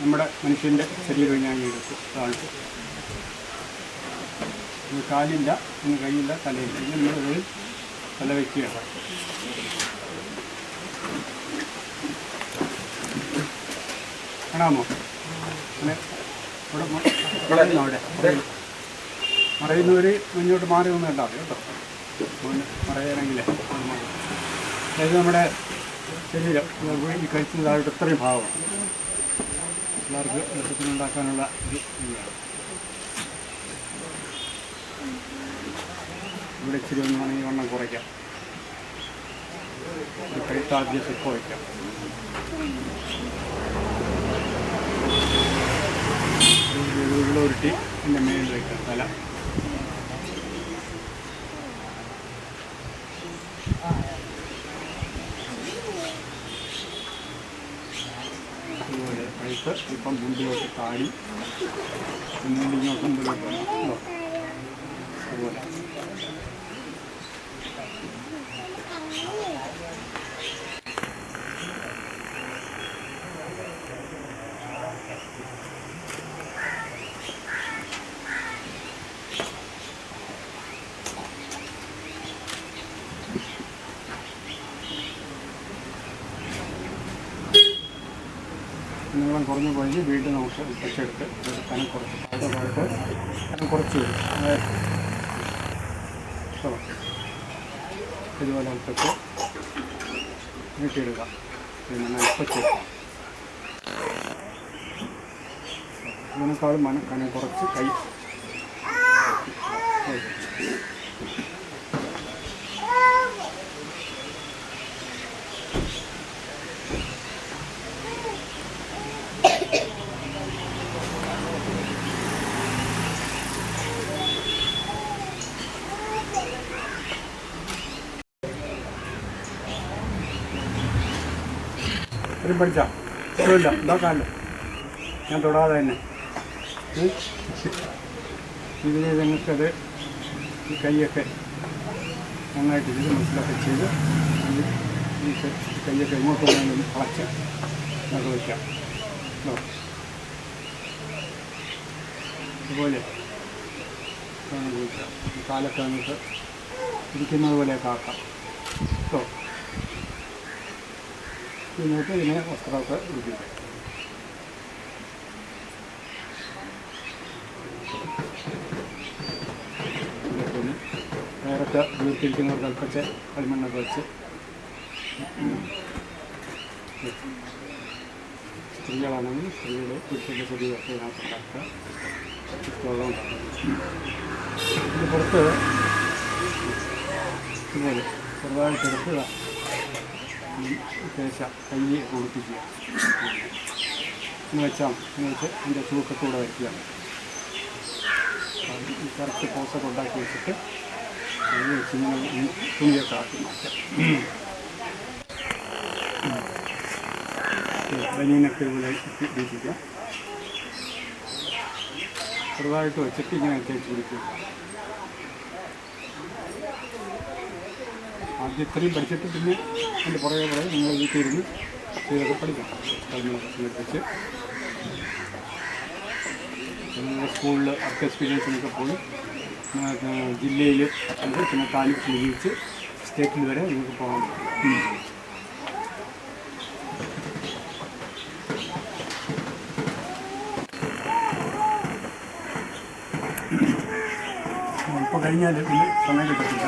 നമ്മുടെ മനുഷ്യന്റെ ശരീരം ഞാൻ എടുക്കും താഴ്ത്തു. കാലില്ല ഇനി കൈയില്ല തലയില്ല. ഇന്ന് നമ്മൾ തല വയ്ക്കുകയാണ് കാണാമോ? അവിടെ. മറയുന്നവര് മറയുന്നവർ മുന്നോട്ട് മാറി ഒന്നും ഉണ്ടാവും കേട്ടോ? മോന് മറയാണെങ്കിലേ ഒന്ന് മാറി. അതായത് നമ്മുടെ ശരീരം ഈ കഴിച്ചത് താഴോട്ട് ഇത്രയും ഭാഗമാണ്. പിള്ളേർക്ക് എളുപ്പത്തിനുണ്ടാക്കാനുള്ള ഒരു ഇതാണ്. ഇവിടെ ഇച്ചിരി ഒന്ന് വേണമെങ്കിൽ വണ്ണം കുറയ്ക്കാം. ഒരു കഴുത്താദ്യം സിപ്പ് വയ്ക്കാം ഉരുള ഉരുട്ടി എന്റെ മേലിൽ വയ്ക്കാം തല. അതുപോലെ കഴുത്ത് ഇപ്പം മുമ്പിലോട്ട് താടി പിന്നീട് ഇങ്ങോട്ട് മുമ്പിലോട്ട് വരണം കേട്ടോ അതുപോലെ നീളം കുറഞ്ഞു പോയി വീണ്ടും നമുക്ക് ഉപ്പച്ചെടുത്ത് കനം കുറച്ച് കനം കുറച്ച്. ഇതുപോലെ ഉപ്പച്ച് നീട്ടിയിടുക പിന്നെ ഉപ്പച്ചെടുക്കുക ഇതിനേക്കാളും കനം കുറച്ച് കൈ ഒരു പഠിച്ചാ? ഇല്ല ഇതാക്കാണ്ട് ഞാൻ തൊടാതെ തന്നെ. ഉം. ഇതിനെ നിങ്ങൾക്കത് ഈ കൈയൊക്കെ നന്നായിട്ട് ഇത് മനസ്സിലൊക്കെ ചെയ്ത് ഈ കൈയൊക്കെ ഇങ്ങോട്ട് വേണമെങ്കിൽ അളച്ച് നമുക്ക് വയ്ക്കാം അതുപോലെ കാലൊക്കെ നമുക്ക് ഇരിക്കുന്നത് പോലെയൊക്കെ ആക്കാം. കേട്ടോ എന്നിട്ട് ഇതിനെ വസ്ത്രമൊക്കെ ഒന്ന് നേരത്തെ വീട്ടിരിക്കുന്നവർക്ക് അല്പച്ച് കളിമണ്ണൊക്കെ വെച്ച് സ്ത്രീകളാണെങ്കിൽ സ്ത്രീകൾ പുരുഷന്റെ ശരീരമൊക്കെ ഇതിനകത്ത് ഉണ്ടാക്കുക വെള്ളം ഉണ്ടാക്കുക പുറത്ത് ഇതുപോലെ ചെറുതായിട്ടെടുത്ത് ഇതാ ഈ കേശ കയ്യെ ഒളിപ്പിക്കുക എന്ന് വെച്ചാൽ എന്ന് വെച്ച് അതിന്റെ ഈ കറക്റ്റ് പോസൊക്കെ ഉണ്ടാക്കി വെച്ചിട്ട് അത് വെച്ച് ഇങ്ങനെ തുണിയൊക്കെ ആക്കി മാറ്റാം ബനീനൊക്കെ ഇവിടെ ഇട്ടിരിക്കുക ചെറുതായിട്ട് വെച്ചിട്ട് ഇങ്ങനെ തേച്ച് പിടിക്കുക ആദ്യം ഇത്രയും പഠിച്ചിട്ട് പിന്നെ അതിന്റെ പുറകെ പുറകെ നിങ്ങൾ വീട്ടിൽ ഇരുന്ന് ചെയ്തൊക്കെ പഠിക്കാം നിങ്ങൾ സ്കൂളിൽ വർക്ക് എക്സ്പീരിയൻസിനൊക്കെ പോയി. ജില്ലയിൽ പിന്നെ താലൂക്ക് വിജയിച്ച് സ്റ്റേറ്റിൽ വരെ നിങ്ങൾക്ക് പോകാൻ പറ്റും. ഇപ്പോൾ കഴിഞ്ഞാൽ പിന്നെ സമയം കിട്ടത്തില്ല.